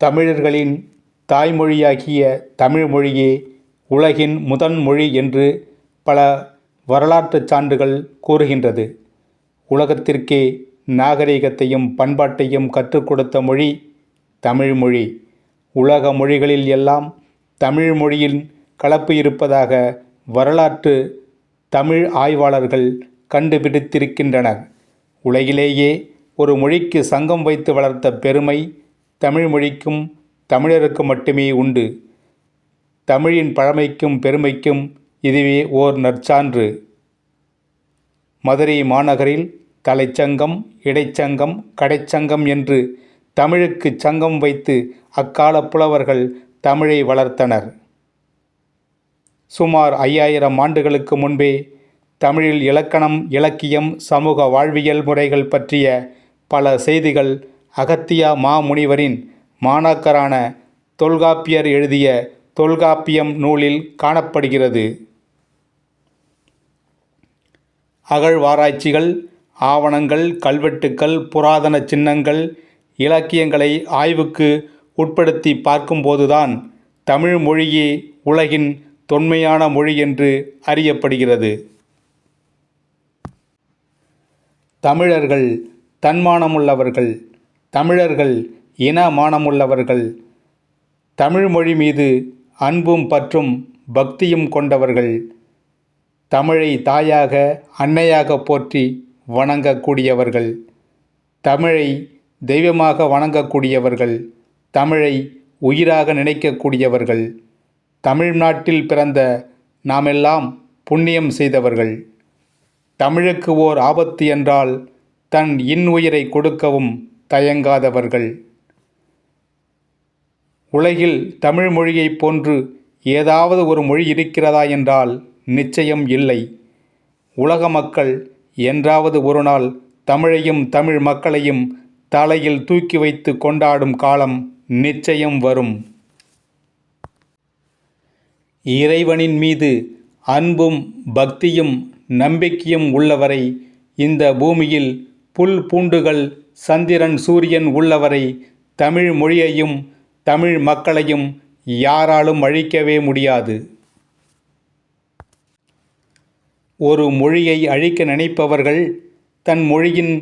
தமிழர்களின் தாய்மொழியாகிய தமிழ் மொழியே உலகின் முதன் மொழி என்று பல வரலாற்றுச் சான்றுகள் கூறுகின்றது. உலகத்திற்கே நாகரிகத்தையும் பண்பாட்டையும் கற்றுக் கொடுத்த மொழி தமிழ் மொழி. உலக மொழிகளில் எல்லாம் தமிழ் மொழியின் கலப்பு இருப்பதாக வரலாற்று தமிழ் ஆய்வாளர்கள் கண்டுபிடித்திருக்கின்றனர். உலகிலேயே ஒரு மொழிக்கு சங்கம் வைத்து வளர்த்த பெருமை தமிழ் மொழிக்கும் தமிழருக்கும் மட்டுமே உண்டு. தமிழின் பழமைக்கும் பெருமைக்கும் இதுவே ஓர் நற்சான்று. மதுரை மாநகரில் தலைச்சங்கம் இடைச்சங்கம் கடைச்சங்கம் என்று தமிழுக்குச் சங்கம் வைத்து அக்கால புலவர்கள் தமிழை வளர்த்தனர். சுமார் ஐயாயிரம் ஆண்டுகளுக்கு முன்பே தமிழில் இலக்கணம் இலக்கியம் சமூக வாழ்வியல் முறைகள் பற்றிய பல செய்திகள் அகத்தியா மாமுனிவரின் மாணாக்கரான தொல்காப்பியர் எழுதிய தொல்காப்பியம் நூலில் காணப்படுகிறது. அகழ்வாராய்ச்சிகள் ஆவணங்கள் கல்வெட்டுக்கள் புராதன சின்னங்கள் இலக்கியங்களை ஆய்வுக்கு உட்படுத்திப் பார்க்கும்போதுதான் தமிழ் மொழியே உலகின் தொன்மையான மொழி என்று அறியப்படுகிறது. தமிழர்கள் தன்மானமுள்ளவர்கள். தமிழர்கள் இன மானமுள்ளவர்கள். தமிழ் மொழி மீது அன்பும் பற்றும் பக்தியும் கொண்டவர்கள். தமிழை தாயாக அன்னையாக போற்றி வணங்கக்கூடியவர்கள் தமிழை தெய்வமாக வணங்கக்கூடியவர்கள் தமிழை உயிராக நினைக்கக்கூடியவர்கள் தமிழ்நாட்டில் பிறந்த நாமெல்லாம் புண்ணியம் செய்தவர்கள். தமிழுக்கு ஓர் ஆபத்து என்றால் தன் இன் உயிரை கொடுக்கவும் தயங்காதவர்கள். உலகில் தமிழ் மொழியைப் போன்று ஏதாவது ஒரு மொழி இருக்கிறதா என்றால் நிச்சயம் இல்லை. உலக மக்கள் என்றாவது ஒரு நாள் தமிழையும் தமிழ் மக்களையும் தலையில் தூக்கி வைத்துக் கொண்டாடும் காலம் நிச்சயம் வரும். இறைவனின் மீது அன்பும் பக்தியும் நம்பிக்கையும் உள்ளவரை இந்த பூமியில் புல் பூண்டுகள் சந்திரன் சூரியன் உள்ளவரை தமிழ் மொழியையும் தமிழ் மக்களையும் யாராலும் அழிக்கவே முடியாது. ஒரு மொழியை அழிக்க நினைப்பவர்கள் தன் மொழியின்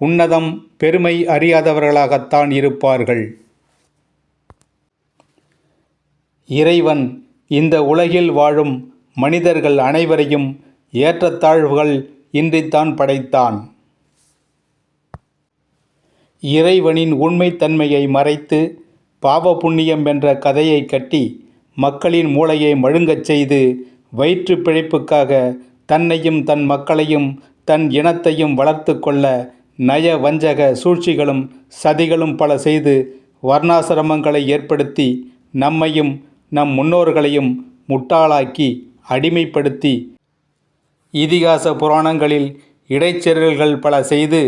உன்னதம் பெருமை அறியாதவர்களாகத்தான் இருப்பார்கள். இறைவன் இந்த உலகில் வாழும் மனிதர்கள் அனைவரையும் ஏற்றத்தாழ்வுகள் இன்றித்தான் படைத்தான். இறைவனின் உண்மை தன்மையை மறைத்து பாவ புண்ணியம் என்ற கதையை கட்டி மக்களின் மூளையை மழுங்கச் செய்து வயிற்று பிழைப்புக்காக தன்னையும் தன் மக்களையும் தன் இனத்தையும் வளர்த்து கொள்ள நய வஞ்சக சூழ்ச்சிகளும் சதிகளும் பல செய்து வர்ணாசிரமங்களை ஏற்படுத்தி நம்மையும் நம் முன்னோர்களையும் முட்டாளாக்கி அடிமைப்படுத்தி இதிகாச புராணங்களில் இடைச்செருகல்கள் பல செய்து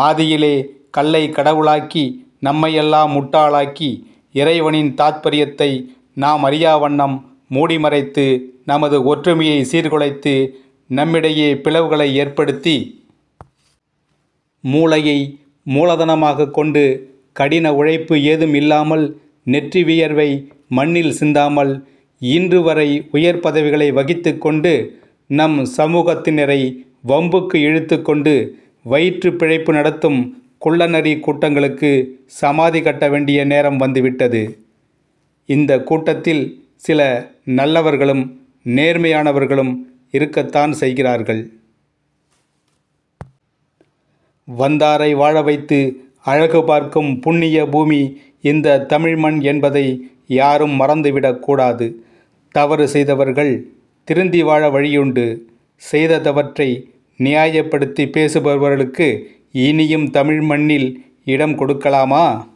ஆதியிலே கல்லை கடவுளாக்கி நம்மையெல்லாம் முட்டாளாக்கி இறைவனின் தாத்பரியத்தை நாம் அறியா வண்ணம் மூடி மறைத்து நமது ஒற்றுமையை சீர்குலைத்து நம்மிடையே பிளவுகளை ஏற்படுத்தி மூளையை மூலதனமாக கொண்டு கடின உழைப்பு ஏதும் இல்லாமல் நெற்றி வியர்வை மண்ணில் சிந்தாமல் இன்று வரை உயர் பதவிகளை வகித்து கொண்டு நம் சமூகத்தினரை வம்புக்கு இழுத்து கொண்டு வயிற்று பிழைப்பு நடத்தும் குள்ளநரி கூட்டங்களுக்கு சமாதி கட்ட வேண்டிய நேரம் வந்துவிட்டது. இந்த கூட்டத்தில் சில நல்லவர்களும் நேர்மையானவர்களும் இருக்கத்தான் செய்கிறார்கள். வந்தாரை வாழ வைத்து அழகு பார்க்கும் புண்ணிய பூமி இந்த தமிழ் மண் என்பதை யாரும் மறந்துவிடக்கூடாது தவறு செய்தவர்கள் திருந்தி வாழ வழியுண்டு. செய்த தவற்றை நியாயப்படுத்தி பேசுபவர்களுக்கு இனியும் தமிழ் மண்ணில் இடம் கொடுக்கலாமா?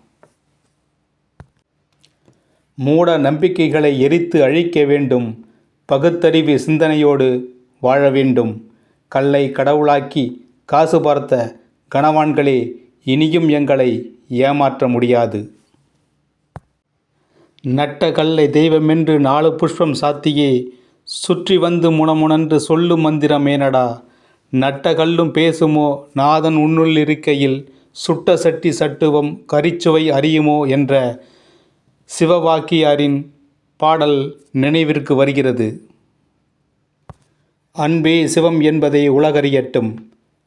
மூட நம்பிக்கைகளை எரித்து அழிக்க வேண்டும். பகுத்தறிவு சிந்தனையோடு வாழ வேண்டும். கல்லை கடவுளாக்கி காசு பார்த்த கணவான்களே இனியும் எங்களை ஏமாற்ற முடியாது. நட்ட கல்லை தெய்வமென்று நாலு புஷ்பம் சாத்தியே சுற்றி வந்து முணமுணன்று சொல்லும் மந்திரம் ஏனடா? நட்ட கல்லும் பேசுமோ? நாதன் உன்னுள் இருக்கையில் சுட்ட சட்டி சட்டுவம் கரிச்சுவை அறியுமோ? என்ற சிவவாக்கியாரின் பாடல் நினைவிற்கு வருகிறது. அன்பே சிவம் என்பதை உலகறியட்டும்.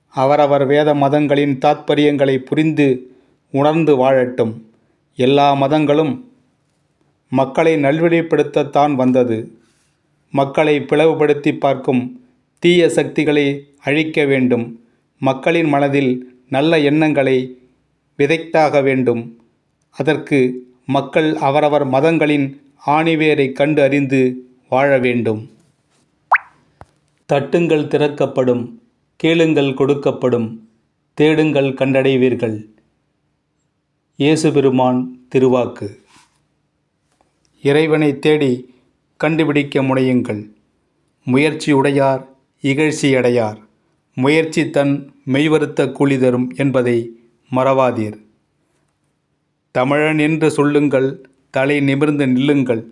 அவரவர் வேத மதங்களின் தாத்பரியங்களை புரிந்து உணர்ந்து வாழட்டும். எல்லா மதங்களும் மக்களை நல்வழிப்படுத்தத்தான் வந்தது. மக்களை பிளவுபடுத்தி பார்க்கும் தீய சக்திகளை அழிக்க வேண்டும். மக்களின் மனதில் நல்ல எண்ணங்களை விதைத்தாக வேண்டும். அதற்கு மக்கள் அவரவர் மதங்களின் ஆணிவேரை கண்டு அறிந்து வாழ வேண்டும். தட்டுங்கள் திறக்கப்படும் கேளுங்கள் கொடுக்கப்படும் தேடுங்கள் கண்டடைவீர்கள். இயேசுபெருமான் திருவாக்கு. இறைவனை தேடி கண்டுபிடிக்க முனையுங்கள். முயற்சி உடையார் இகழ்ச்சியடையார். முயற்சி தன் மெய்வருத்த கூலி தரும் என்பதை மறவாதீர். தமிழன் என்று சொல்லுங்கள் தலை நிமிர்ந்து நில்லுங்கள்.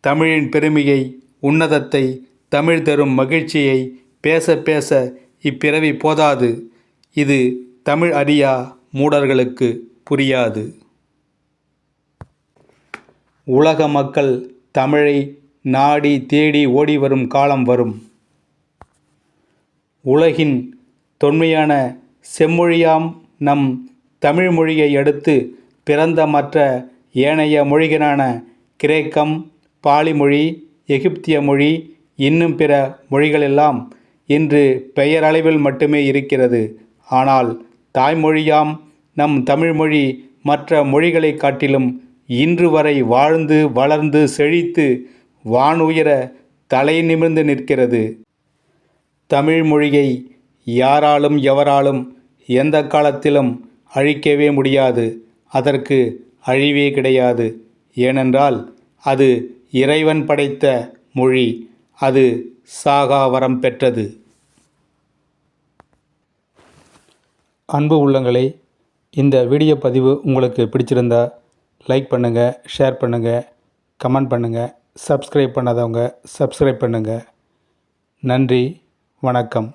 தமிழின் பெருமையை உன்னதத்தை தமிழ் தரும் மகிழ்ச்சியை பேச பேச இப்பிறவி போதாது. இது தமிழ் அறியா மூடர்களுக்கு புரியாது. உலக மக்கள் தமிழை நாடி தேடி ஓடி வரும் காலம் வரும். உலகின் தொன்மையான செம்மொழியாம் நம் தமிழ் மொழியை அடுத்து பிறந்த மற்ற ஏனைய மொழிகளான கிரேக்கம் பாலி மொழி எகிப்திய மொழி இன்னும் பிற மொழிகளெல்லாம் இன்று பெயரளவில் மட்டுமே இருக்கிறது. ஆனால் தாய்மொழியாம் நம் தமிழ்மொழி மற்ற மொழிகளை காட்டிலும் இன்று வரை வாழ்ந்து வளர்ந்து செழித்து வானுயர தலை நிமிர்ந்து நிற்கிறது. தமிழ் மொழியை யாராலும் எவராலும் எந்த காலத்திலும் அழிக்கவே முடியாது. அதற்கு அழிவே கிடையாது. ஏனென்றால் அது இறைவன் படைத்த மொழி. அது சாகா வரம் பெற்றது. அன்பு உள்ளங்களே இந்த வீடியோ பதிவு உங்களுக்கு பிடிச்சிருந்தா லைக் பண்ணுங்கள் ஷேர் பண்ணுங்கள் கமெண்ட் பண்ணுங்கள் சப்ஸ்கிரைப் பண்ணாதவங்க சப்ஸ்கிரைப் பண்ணுங்கள் நன்றி. வணக்கம்.